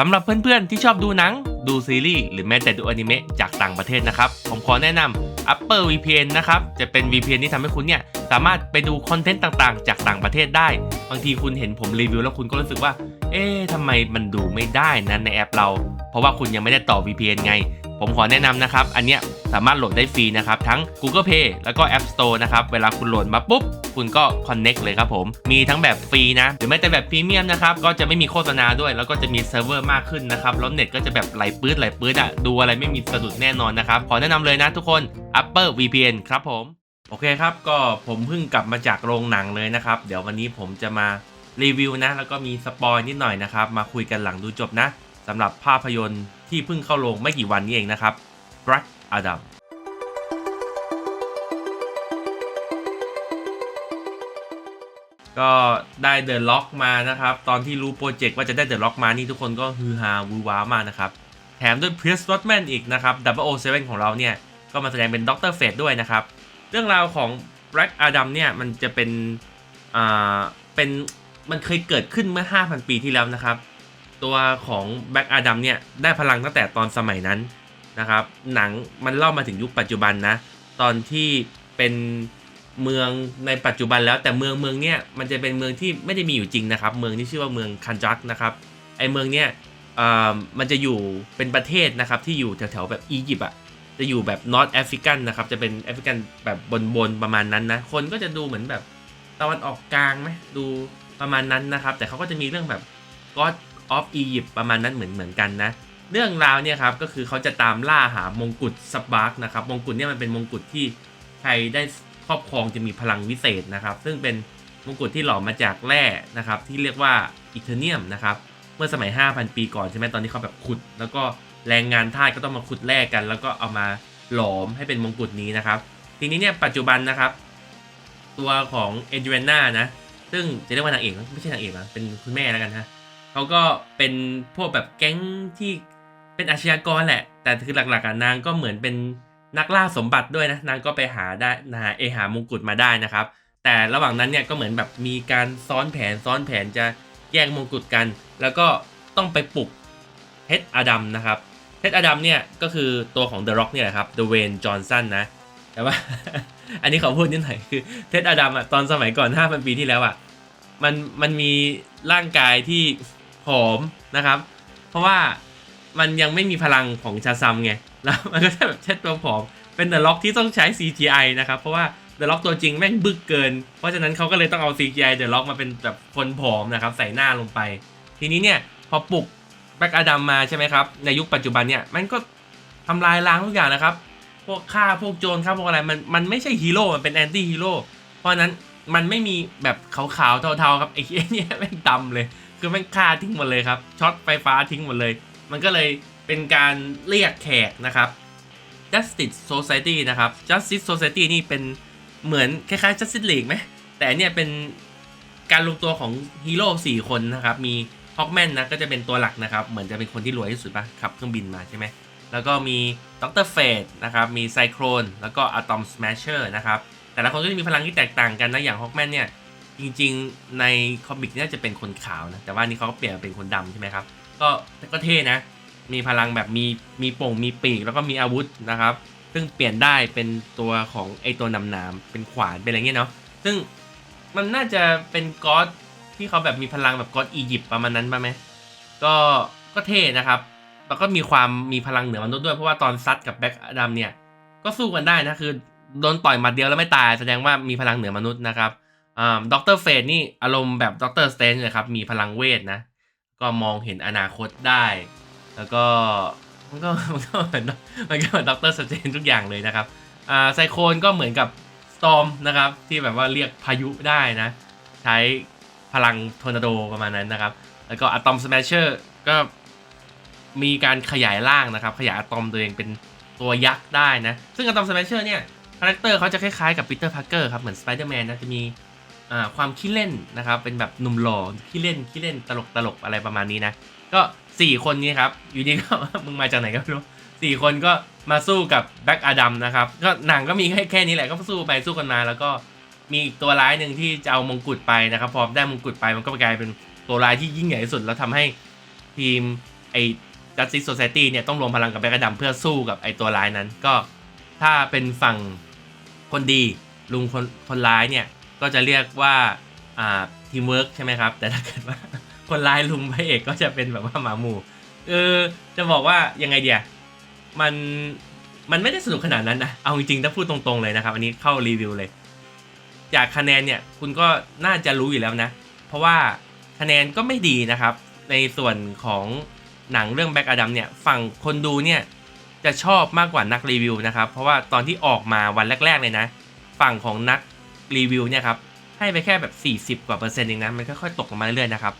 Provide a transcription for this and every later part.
สำหรับเพื่อนๆ ที่ชอบดูหนัง ดูซีรีส์หรือแม้แต่ดูอนิเมะจากต่างประเทศนะครับ ผมขอแนะนำ Upper VPN นะครับ จะเป็น VPN ที่ทำให้คุณเนี่ย สามารถไปดูคอนเทนต์ต่างๆ จากต่างประเทศได้ บางทีคุณเห็นผมรีวิวแล้วคุณก็รู้สึกว่า เอ๊ะทำไมมันดูไม่ได้นะในแอปเรา เพราะว่าคุณยังไม่ได้ต่อ VPN ไง ผมขอแนะนำนะครับ อันเนี้ยสามารถโหลดได้ฟรีนะครับ ทั้ง Google Play แล้วก็ App Store นะครับ เวลาคุณโหลดมาปุ๊บ คุณก็ Connect เลยครับผม มีทั้งแบบฟรีนะ หรือแม้แต่แบบพรีเมียมนะครับ ก็จะไม่มีโฆษณาด้วย แล้วก็จะมีเซิร์ฟเวอร์มากขึ้นนะครับ แล้วเน็ตก็จะแบบไหลปื้ดไหลปื้ดอะดูอะไรไม่มีสะดุดแน่นอนนะครับ ขอแนะนำเลยนะทุกคน Upper VPN ครับผม โอเคครับ ก็ผมเพิ่งกลับมาจากโรงหนังเลยนะครับ เดี๋ยววันนี้ผมจะมารีวิวนะ แล้วก็มีสปอยนิดหน่อยนะครับ มาคุยกันหลังดูจบนะสำหรับภาพยนตร์ ที่เพิ่งเข้าโรงไม่กี่วันนี้เองนะครับ Black Adam ก็ได้เดอะล็อกมานะครับ ตอนที่รู้โปรเจกต์ว่าจะได้เดอะล็อกมานี่ทุกคนก็ฮือฮาวูว้ามากนะครับ แถมด้วย Pierce Brosnan อีกนะครับ 007 ของเราเนี่ย ก็มาแสดงเป็นด็อกเตอร์เฟดด้วยนะครับ เรื่องราวของ Black Adam เนี่ย มันจะเป็น อ่า เป็น มันเคยเกิดขึ้นเมื่อ 5,000 ปีที่แล้วนะครับ ตัวของ Black Adam เนี่ยได้พลังตั้งแต่ตอนสมัยนั้นนะครับ หนังมันเล่ามาถึงยุคปัจจุบันนะ ตอนที่เป็นเมืองในปัจจุบันแล้วแต่เมืองเมืองเนี่ยมันจะเป็นเมืองที่ไม่ได้มีอยู่จริงนะครับ เมืองที่ชื่อว่าเมืองคันจักนะครับไอเมืองเนี่ยอ่ามันจะอยู่เป็นประเทศนะครับที่อยู่แถวๆแบบอียิปต์อะจะอยู่แบบนอตแอฟริกันนะครับจะเป็นแอฟริกันแบบบนๆประมาณนั้นนะคนก็จะดูเหมือนแบบตะวันออกกลางไหมดูประมาณนั้นนะครับ แต่เขาก็จะมีเรื่องแบบ God of Egypt ประมาณนั้นเหมือนเหมือนกันนะ เรื่องราวเนี่ยครับก็คือเขาจะตามล่าหามงกุฎสปาร์กนะครับมงกุฎเนี่ยมันเป็นมงกุฎที่ใครได้ครอบครองจะมีพลังวิเศษนะครับ ซึ่งเป็นมงกุฎที่หล่อมาจากแร่นะครับที่เรียกว่าอิเทเนียมนะครับเมื่อสมัย 5,000 ปีก่อนใช่ไหมตอนที่เขาแบบขุด แล้วก็แรงงานทาสก็ต้องมาขุดแร่กัน แล้วก็เอามาหลอมให้เป็นมงกุฎนี้นะครับ ทีนี้เนี่ยปัจจุบันนะครับ ตัวของเอเดรียนานะ ซึ่งจะเรียกว่านางเอกไม่ใช่นางเอกนะเป็นคุณแม่แล้วกันฮะ เขาก็เป็นพวกแบบแก๊งที่เป็นอาชญากรแหละ แต่คือหลักๆอะนางก็เหมือนเป็นนักล่าสมบัติด้วยนะ นางก็ไปหาได้หาเอหามงกุฎมาได้นะครับ แต่ระหว่างนั้นเนี่ยก็เหมือนแบบมีการซ้อนแผนซ้อนแผนจะแย่งมงกุฎกัน แล้วก็ต้องไปปลุกเฮดอดัมนะครับเฮดอดัมเนี่ยก็คือตัวของเดอะร็อกเนี่ยแหละครับเดเวนจอห์นสันนะ แต่ว่า อันนี้ขอพูดนิดหน่อยคือเท็ดอดัมอะตอนสมัยก่อน5,000ปีที่แล้วอะมันมันมีร่างกายที่ ผอมนะครับ เพราะว่ามันยังไม่มีพลังของชาซัมไง แล้วมันก็จะแบบเช็ดตัวผอม เป็นเดอะล็อกที่ต้องใช้ CGI นะครับ เพราะว่าเดอะล็อกตัวจริงแม่งบึกเกิน เพราะฉะนั้นเขาก็เลยต้องเอา CGI เดอะล็อกมาเป็นแบบคนผอมนะครับ ใส่หน้าลงไป ทีนี้เนี่ยพอปลุกแบ็กอดัมมาใช่ไหมครับ ในยุคปัจจุบันเนี่ยมันก็ทำลายล้างทุกอย่างนะครับ พวกฆ่าพวกโจรฆ่าพวกอะไรมันมันไม่ใช่ฮีโร่ มันเป็นแอนตี้ฮีโร่ เพราะนั้นมันไม่มีแบบขาวๆเทาๆครับไอ้เนี่ยแม่งดำเลย คือแม่งฆ่าทิ้งหมดเลยครับช็อตไฟฟ้าทิ้งหมดเลย มันก็เลยเป็นการเรียกแขกนะครับ Justice Society นะครับ Justice Society นี่เป็นเหมือนคล้ายๆ Justice League ไหมแต่เนี่ยเป็นการรวมตัวของฮีโร่สี่คนนะครับ มีฮอกแมนนะก็จะเป็นตัวหลักนะครับ เหมือนจะเป็นคนที่รวยที่สุดปะขับเครื่องบินมาใช่ไหมแล้วก็มีด็อกเตอร์เฟดนะครับ มีไซโครนแล้วก็อะตอมสแมชเชอร์นะครับ แต่ละคนก็จะมีพลังที่แตกต่างกันนะ อย่างฮอกแมนเนี่ย จริงๆในคอมิกเนี่ยจะเป็นคนขาวนะแต่ว่านี่เขาก็เปลี่ยนเป็นคนดำใช่ไหมครับก็ก็เท่นะ มีพลังแบบมีมีโป่งมีปีกแล้วก็มีอาวุธนะครับ ซึ่งเปลี่ยนได้เป็นตัวของไอตัวนำน้ำเป็นขวานเป็นอะไรเงี้ยเนาะซึ่งมันน่าจะเป็นก็อดที่เขาแบบมีพลังแบบก็อดอียิปต์ประมาณนั้นป่ะไหมก็ก็เท่นะครับแล้วก็มีความมีพลังเหนือมนุษย์ด้วยเพราะว่าตอนซัดกับแบ็กอดัมเนี่ยก็สู้กันได้นะคือโดนต่อยหมัดเดียวแล้วไม่ตายแสดงว่ามีพลังเหนือมนุษย์นะครับ อ่าด็อกเตอร์เฟดนี่อารมณ์แบบด็อกเตอร์สเตนเลยครับ มีพลังเวทนะ ก็มองเห็นอนาคตได้ แล้วก็มันก็มันก็เหมือนมันก็เหมือนด็อกเตอร์สเตนทุกอย่างเลยนะครับอ่าไซโคนก็เหมือนกับสตอมนะครับ ที่แบบว่าเรียกพายุได้นะ ใช้พลังทอร์นาโดประมาณนั้นนะครับ แล้วก็อะตอมสแมชเชอร์ก็มีการขยายร่างนะครับ ขยายอะตอมตัวเองเป็นตัวยักษ์ได้นะ ซึ่งอะตอมส a มชเชอร์เนี่ยคาแรคเตอร์เขาจะคล้ายๆกับปีเตอร์พาร์เกอร์ครับ เหมือนสไปเดอร์แมนนะ จะมี ความขี้เล่นนะครับเป็นแบบหนุ่มหล่อขี้เล่นขี้เล่นตลกตลกอะไรประมาณนี้นะก็ 4 คนนี้ครับอยู่ดีก็ มึงมาจากไหนก็ไม่รู้สี่คนก็มาสู้กับแบ็กอดัมนะครับก็หนังก็มีแค่แค่นี้แหละก็สู้ไปสู้กันมาแล้วก็มีตัวร้ายหนึ่งที่จะเอามงกุฎไปนะครับ พอได้มงกุฎไปมันก็กลายเป็นตัวร้ายที่ยิ่งใหญ่ที่สุด แล้วทำให้ทีมไออ้ Justice Society เนี่ยต้องรวมพลังกับแบ็กดัมเพื่อสู้กับไอ้ตัวร้ายนั้น ก็ถ้าเป็นฝั่งคนดีลุงคนคนร้ายเนี่ย ก็จะเรียกว่าอ่าทีมเวิร์กใช่ไหมครับ แต่ถ้าเกิดว่าคนร้ายลุงพระเอกก็จะเป็นแบบว่าหมาหมู่เออจะบอกว่ายังไงเดียมันมันไม่ได้สนุกขนาดนั้นนะ เอาจริงๆถ้าพูดตรงๆเลยนะครับ อันนี้เข้ารีวิวเลย จากคะแนนเนี่ยคุณก็น่าจะรู้อยู่แล้วนะ เพราะว่าคะแนนก็ไม่ดีนะครับ ในส่วนของหนังเรื่องแบ็กอดัมเนี่ยฝั่งคนดูเนี่ยจะชอบมากกว่านักรีวิวนะครับ เพราะว่าตอนที่ออกมาวันแรก ๆ เลยนะ ฝั่งของนัก รีวิวเนี่ยครับให้ไปแค่แบบ 40 กว่าเปอร์เซ็นต์เองนะ มันค่อยๆตกลงมาเรื่อยๆนะครับ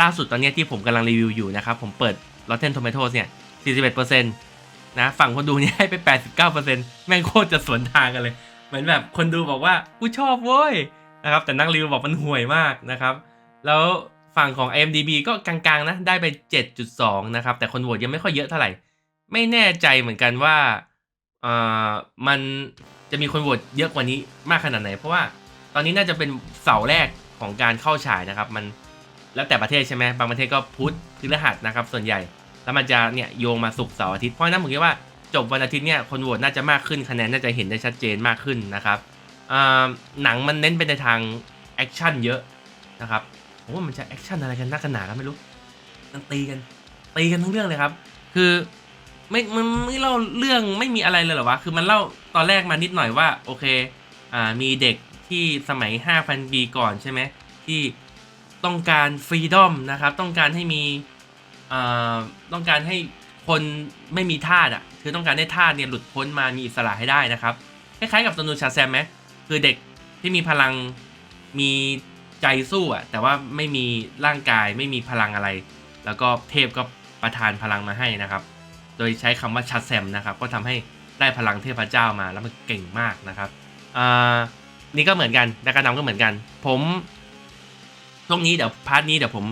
ล่าสุดตอนนี้ที่ผมกำลังรีวิวอยู่นะครับ ผมเปิด Rotten Tomatoes เนี่ย 41%นต์นะฝั่งคนดูเนี่ยให้ไป 89%แม่งโคตรจะสวนทางกันเลย เหมือนแบบคนดูบอกว่ากูชอบเว้ยนะครับแต่นักรีวิวบอกมันห่วยมากนะครับ แล้วฝั่งของ IMDB ก็กลางๆนะได้ไป 7.2 นะครับ แต่คนโหวตยังไม่ค่อยเยอะเท่าไหร่ ไม่แน่ใจเหมือนกันว่าเอ่อมัน จะมีคนโหวตเยอะกว่านี้มากขนาดไหน เพราะว่าตอนนี้น่าจะเป็นเสาร์แรกของการเข้าฉายนะครับ มันแล้วแต่ประเทศใช่ไหมบางประเทศก็พุธพฤหัสนะครับ ส่วนใหญ่แล้วมันจะเนี่ยโยงมาศุกร์เสาร์อาทิตย์เพราะนั้นผมคิดว่าจบวันอาทิตย์เนี่ยคนโหวตน่าจะมากขึ้นคะแนนน่าจะเห็นได้ชัดเจนมากขึ้นนะครับอ่าหนังมันเน้นไปในทางแอคชั่นเยอะนะครับผมว่ามันจะแอคชั่นอะไรกันนักกันหนาก็ไม่รู้มันตีกันตีกันทั้งเรื่องเลยครับ คือไม่มันไม่เล่าเรื่องไม่มีอะไรเลยเหรอวะคือมันเล่า ตอนแรกมานิดหน่อยว่าโอเคอ่ามีเด็กที่สมัย 5,000 ปีก่อนใช่ไหมที่ต้องการฟรีดอมนะครับต้องการให้มีอ่าต้องการให้คนไม่มีทาสอะคือต้องการให้ทาสเนี่ยหลุดพ้นมามีอิสระให้ได้นะครับคล้ายๆกับตัวนูชาแซมไหมคือเด็กที่มีพลังมีใจสู้อะแต่ว่าไม่มีร่างกายไม่มีพลังอะไร แล้วก็เทพก็ประทานพลังมาให้นะครับ โดยใช้คำว่าชาแซมนะครับ ก็ทำให้ ได้พลังเทพเจ้ามาแล้วมันเก่งมากนะครับอ่านี่ก็เหมือนกันดักกระนำก็เหมือนกัน ผมช่วงนี้เดี๋ยวพาร์ทนี้เดี๋ยวผม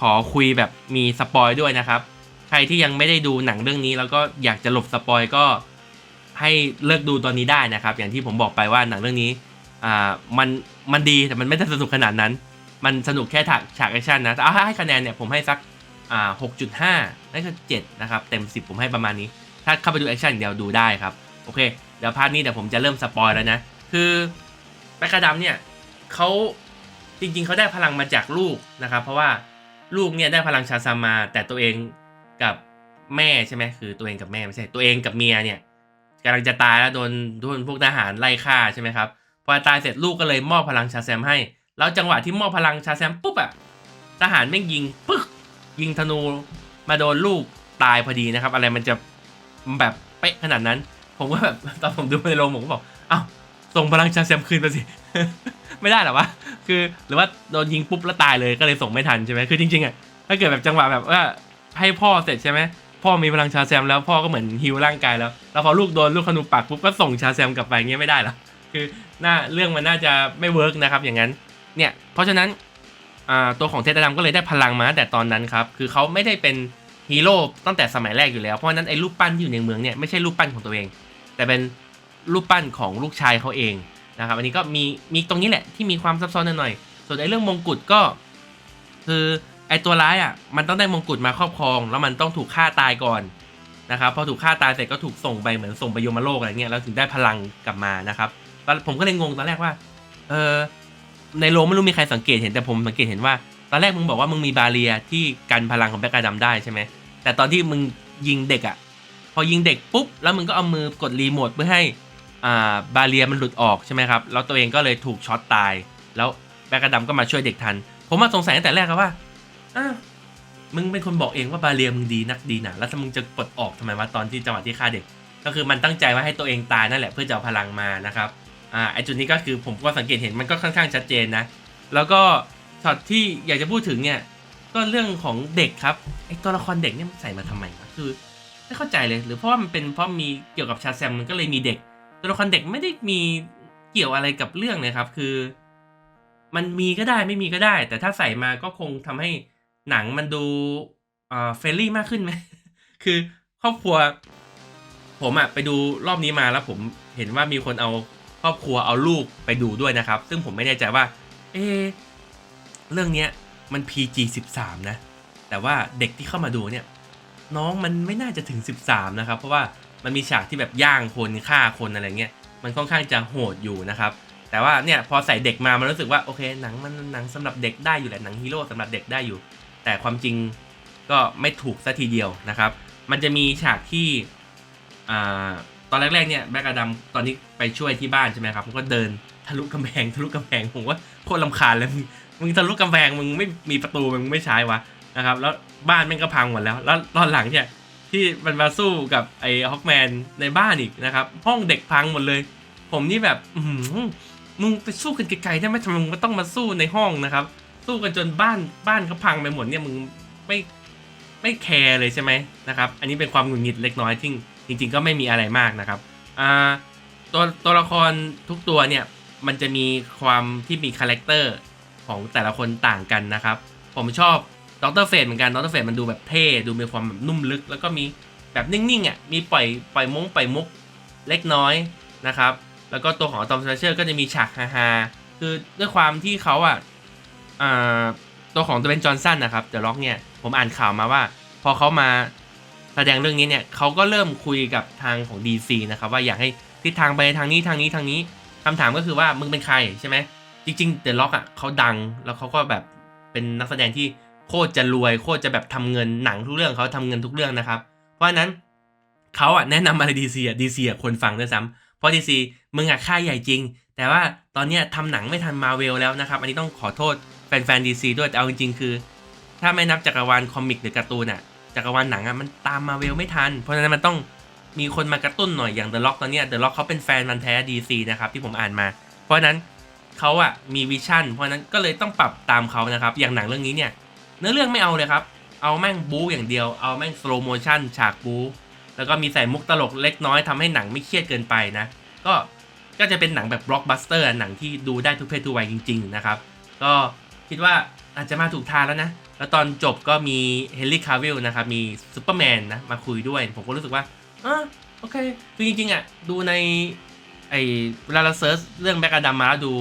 ขอคุยแบบมีสปอยด้วยนะครับ ใครที่ยังไม่ได้ดูหนังเรื่องนี้ แล้วก็อยากจะหลบสปอยก็ให้เลิกดูตอนนี้ได้นะครับ อย่างที่ผมบอกไปว่าหนังเรื่องนี้อ่ามันมันดีแต่มันไม่ได้สนุกขนาดนั้น มันสนุกแค่ฉากฉากแอคชั่นนะแต่เอาให้คะแนนเนี่ยผมให้สักอ่าหกจุดห้านั่นก็เจ็ดนะครับ เต็มสิบผมให้ประมาณนี้ ถ้าเข้าไปดูแอคชั่นเดียวดูได้ครับ โอเค เดี๋ยวพาร์ทนี้เดี๋ยวผมจะเริ่มสปอยแล้วนะ คือแบคกาดัมเนี่ยเขาจริงๆเขาได้พลังมาจากลูกนะครับ เพราะว่าลูกเนี่ยได้พลังชาซามา แต่ตัวเองกับแม่ใช่ไหมคือตัวเองกับแม่ไม่ใช่ตัวเองกับเมียเนี่ยกำลังจะตายแล้วโดนโดนพวกทหารไล่ฆ่าใช่ไหมครับพอตายเสร็จลูกก็เลยมอบพลังชาแซมให้ แล้วจังหวะที่มอบพลังชาแซมปุ๊บอะทหารแม่งยิงปึ๊กยิงธนูมาโดนลูกตายพอดีนะครับ อะไรมันจะ แบบเป๊ะขนาดนั้น ผมก็แบบตอนผมดูในโรงผมก็บอกอ้าวส่งพลังชาแซมคืนไปสิ ไม่ได้หรอวะคือหรือว่าโดนยิงปุ๊บแล้วตายเลยก็เลยส่งไม่ทันใช่ไหมคือจริงๆอะถ้าเกิดแบบจังหวะแบบว่าให้พ่อเสร็จใช่ไหมพ่อมีพลังชาแซมแล้วพ่อก็เหมือนฮิวร่างกายแล้วแล้วพอลูกโดนลูกขนูปักปุ๊บก็ส่งชาแซมกลับไปเงี้ยไม่ได้หรอคือหน้าเรื่องมันน่าจะไม่เวิร์กนะครับอย่างนั้นเนี่ยเพราะฉะนั้นตัวของเทตดำก็เลยได้พลังมาแต่ตอนนั้นครับคือเขาไม่ได้เป็น ฮีโร่ตั้งแต่สมัยแรกอยู่แล้ว เพราะฉะนั้นไอ้รูปปั้นที่อยู่ในเมืองเนี่ยไม่ใช่รูปปั้นของตัวเอง แต่เป็นรูปปั้นของลูกชายเขาเองนะครับอันนี้ก็มีมีตรงนี้แหละที่มีความซับซ้อนหน่อยส่วนไอ้เรื่องมงกุฎก็ คือไอ้ตัวร้ายอะมันต้องได้มงกุฎมาครอบครอง แล้วมันต้องถูกฆ่าตายก่อนนะครับพอถูกฆ่าตายเสร็จก็ถูกส่งไปเหมือนส่งไปยมโลกอะไรเงี้ยแล้วถึงได้พลังกลับมานะครับตอนผมก็เลยงงตอนแรกว่าเออในโรงไม่รู้มีใครสังเกตเห็นแต่ผมสังเกตเห็นว่า อนแรกมึงบอกว่ามึงมีบาเรียที่กันพลังของแบ็กกาดัมได้ใช่ไหมแต่ตอนที่มึงยิงเด็กอะพอยิงเด็กปุ๊บแล้วมึงก็เอามือกดรีโมทเพื่อให้อ่าบาเรียมันหลุดออกใช่ไหมครับแล้วตัวเองก็เลยถูกช็อตตาย แล้วแบกกระดำก็มาช่วยเด็กทัน ผมมาสงสัยตั้งแต่แรกครับว่าอ้าวมึงเป็นคนบอกเองว่าบาเรียมึงดีนักดีหนาแล้วถ้ามึงจะปลดออกทำไมวะตอนที่จังหวะที่ฆ่าเด็ก ก็คือมันตั้งใจว่าให้ตัวเองตายนั่นแหละเพื่อจะเอาพลังมานะครับอ่าไอจุดนี้ก็คือผมก็สังเกตเห็นมันก็ค่อนข้างชัดเจนนะ แล้วก็ ช็อตที่อยากจะพูดถึงเนี่ย ก็เรื่องของเด็กครับไอตัวละครเด็กเนี่ยมันใส่มาทำไมวะคือไม่เข้าใจเลย หรือเพราะว่ามันเป็นเพราะมีเกี่ยวกับชาแซมมันก็เลยมีเด็ก ตัวละครเด็กไม่ได้มีเกี่ยวอะไรกับเรื่องเลยครับ คือ มันมีก็ได้ไม่มีก็ได้ แต่ถ้าใส่มาก็คงทำให้หนังมันดูอ่าเฟรนลี่มากขึ้นไหมคือครอบครัว ผมอะไปดูรอบนี้มาแล้วผมเห็นว่ามีคนเอาครอบครัวเอาลูกไปดูด้วยนะครับ ซึ่งผมไม่แน่ใจว่า เอ เรื่องเนี้ยมัน PG 13 นะ แต่ว่าเด็กที่เข้ามาดูเนี่ยน้องมันไม่น่าจะถึง 13 นะครับ เพราะว่ามันมีฉากที่แบบย่างคนฆ่าคนอะไรเงี้ยมันค่อนข้างจะโหดอยู่นะครับ แต่ว่าเนี่ยพอใส่เด็กมามันรู้สึกว่าโอเคหนังมันหนังสำหรับเด็กได้อยู่แหละหนังฮีโร่สำหรับเด็กได้อยู่ แต่ความจริงก็ไม่ถูกซะทีเดียวนะครับ มันจะมีฉากที่อ่าตอนแรกๆเนี่ยแบ็กอดัมตอนนี้ไปช่วยที่บ้านใช่ไหมครับมันก็เดินทะลุกำแพงทะลุกำแพงผมว่าโคตรลำคาญเลย มึงทะลุกำแพงมึงไม่มีประตูมึงไม่ใช้วะนะครับแล้วบ้านแม่งก็พังหมดแล้ว แล้วตอนหลังเนี่ยที่มันมาสู้กับไอ้ฮอกแมนในบ้านอีกนะครับห้องเด็กพังหมดเลย ผมนี่แบบมึงไปสู้กันไกลๆได้ไหมทำไมมึงก็ต้องมาสู้ในห้องนะครับ สู้กันจนบ้านบ้านเขาพังไปหมดเนี่ยมึงไม่ไม่แคร์เลยใช่ไหมนะครับ อันนี้เป็นความหงุดหงิดเล็กน้อยที่จริง ๆ ก็ไม่มีอะไรมากนะครับอ่าตัวตัวละครทุกตัวเนี่ยมันจะมีความที่มีคาแรคเตอร์ ของแต่ละคนต่างกันนะครับ ผมชอบดรเฟดเหมือนกันดรเฟดมันดูแบบเท่ดูมีความแบบนุ่มลึก แล้วก็มีแบบนิ่งๆอะมีปล่อยปล่อยมงปล่อยมุกเล็กน้อยนะครับ แล้วก็ตัวของตอมสเปเชียลก็จะมีฉากฮาๆคือด้วยความที่เขาอะตัวของตัวเบนจอห์นสันนะครับเดอะล็อกเนี่ยผมอ่านข่าวมาว่า พอเขามาแสดงเรื่องนี้เนี่ยเขาก็เริ่มคุยกับทางของ DC นะครับว่าอยากให้ทิศทางไปทางนี้ทางนี้ทางนี้คำถามก็คือว่ามึงเป็นใครใช่ไหม จริงๆเดอะล็อกอะเขาดังแล้วเขาก็แบบเป็นนักแสดงที่โคตรจะรวยโคตรจะแบบทำเงินหนังทุกเรื่องเขาทำเงินทุกเรื่องนะครับ เพราะฉะนั้นเขาอะแนะนำอะไรดีซีอะดีซีอะคนฟังด้วยซ้ำเพราะดีซีมึงอะค่ายใหญ่จริง แต่ว่าตอนเนี้ยทำหนังไม่ทันมาเวลแล้วนะครับ อันนี้ต้องขอโทษแฟนๆดีซีด้วยแต่เอาจริงๆคือ ถ้าไม่นับจักรวาลคอมิกหรือการ์ตูนอะจักรวาลหนังอะมันตามมาเวลไม่ทัน เพราะฉะนั้นมันต้องมีคนมากระตุ้นหน่อยอย่างเดอะล็อกตอนเนี้ยเดอะล็อกเขาเป็นแฟนมันแท้ดีซีนะครับที่ผมอ่านมา เพราะฉะนั้น เขาอะมีวิชั่นเพราะนั้นก็เลยต้องปรับตามเขานะครับ อย่างหนังเรื่องนี้เนี่ยเนื้อเรื่องไม่เอาเลยครับ เอาแม่งบู๊อย่างเดียว เอาแม่งสโลโมชั่นฉากบู๊แล้วก็มีใส่มุกตลกเล็กน้อยทำให้หนังไม่เครียดเกินไปนะ ก็ก็จะเป็นหนังแบบบล็อกบัสเตอร์หนังที่ดูได้ทุกเพศทุกวัยจริง ๆ นะครับ ก็คิดว่าอาจจะมาถูกทางแล้วนะ แล้วตอนจบก็มีเฮนรี่คาวิลนะครับ มีซูเปอร์แมนนะ มาคุยด้วย ผมก็รู้สึกว่าอะโอเค คือจริงๆอะ ดูในไอเวลาเราเซิร์ชเรื่องแบ็กอะดัมมาแล้วดู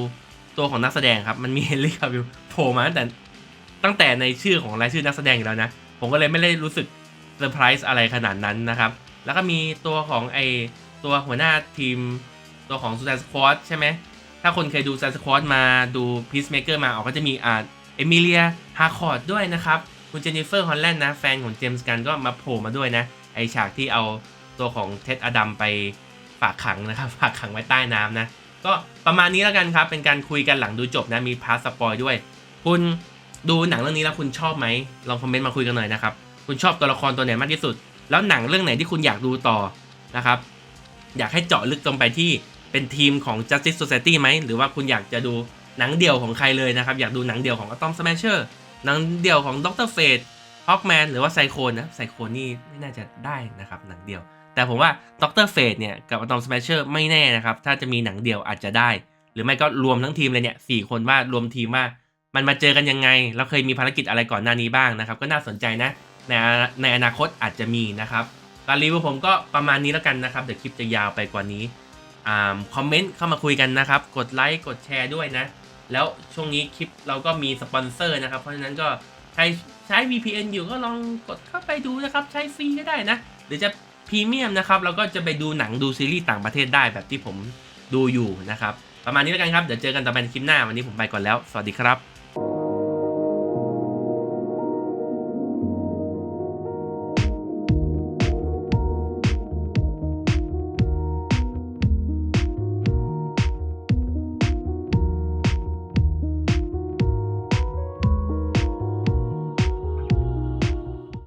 ตัวของนักแสดงครับมันมีเฮนรี่คาวิลโผล่มาตั้งแต่ตั้งแต่ในชื่อของรายชื่อนักแสดงอยู่แล้วนะ ผมก็เลยไม่ได้รู้สึกเซอร์ไพรส์อะไรขนาดนั้นนะครับ แล้วก็มีตัวของไอตัวหัวหน้าทีม ตัวของ Suicide Squad ใช่ไหม ถ้าคนเคยดู Suicide Squad มาดู Peacemaker มาออกก็จะมีอ่าเอมิเลียฮาร์คอร์ดด้วยนะครับ คุณเจนนิเฟอร์ฮอลแลนด์นะ แฟนของเจมส์กันก็มาโผล่มาด้วยนะ ไอฉากที่เอาตัวของเท็ดอดัมไปฝากขังนะครับ ฝากขังไว้ใต้น้ำนะ ก็ประมาณนี้แล้วกันครับ เป็นการคุยกันหลังดูจบนะมีพาร์ทสปอยด้วย คุณดูหนังเรื่องนี้แล้วคุณชอบไหมลองคอมเมนต์มาคุยกันหน่อยนะครับคุณชอบตัวละครตัวไหนมากที่สุด แล้วหนังเรื่องไหนที่คุณอยากดูต่อนะครับ อยากให้เจาะลึกลงไปที่เป็นทีมของ Justice Society ไหมหรือว่าคุณอยากจะดูหนังเดี่ยวของใครเลยนะครับ อยากดูหนังเดี่ยวของ Atom Smasher หนังเดี่ยวของ Doctor Fate Hawkman หรือว่าไซโคนนะไซโคนนี่ไม่น่าจะได้นะครับหนังเดี่ยว แต่ผมว่า Doctor Fate เนี่ยกับ Atom Smasher ไม่แน่นะครับ ถ้าจะมีหนังเดี่ยวอาจจะได้ หรือไม่ก็รวมทั้งทีมเลยเนี่ยสี่คนว่ารวมทีมว่ามันมาเจอกันยังไง แล้วเคยมีภารกิจอะไรก่อนหน้านี้บ้างนะครับ ก็น่าสนใจนะ ในในอนาคตอาจจะมีนะครับการรีวิวผมก็ประมาณนี้แล้วกันนะครับ เดี๋ยวคลิปจะยาวไปกว่านี้อ่าคอมเมนต์เข้ามาคุยกันนะครับ กดไลค์ กดแชร์ด้วยนะ แล้วช่วงนี้คลิปเราก็มีสปอนเซอร์นะครับ เพราะฉะนั้นก็ใครใช้ VPN อยู่ก็ลองกดเข้าไปดูนะครับ ใช้ฟรีก็ได้นะ หรือจะ รีเมียมนะครับเราก็จะไปดูหนังดูซีรีส์ต่างประเทศได้แบบที่ผมดูอยู่นะครับประมาณนี้แล้วกันครับเดี๋ยวเจอกันต่อไปในคลิปหน้าวันนี้ผมไปก่อนแล้ว สวัสดีครับ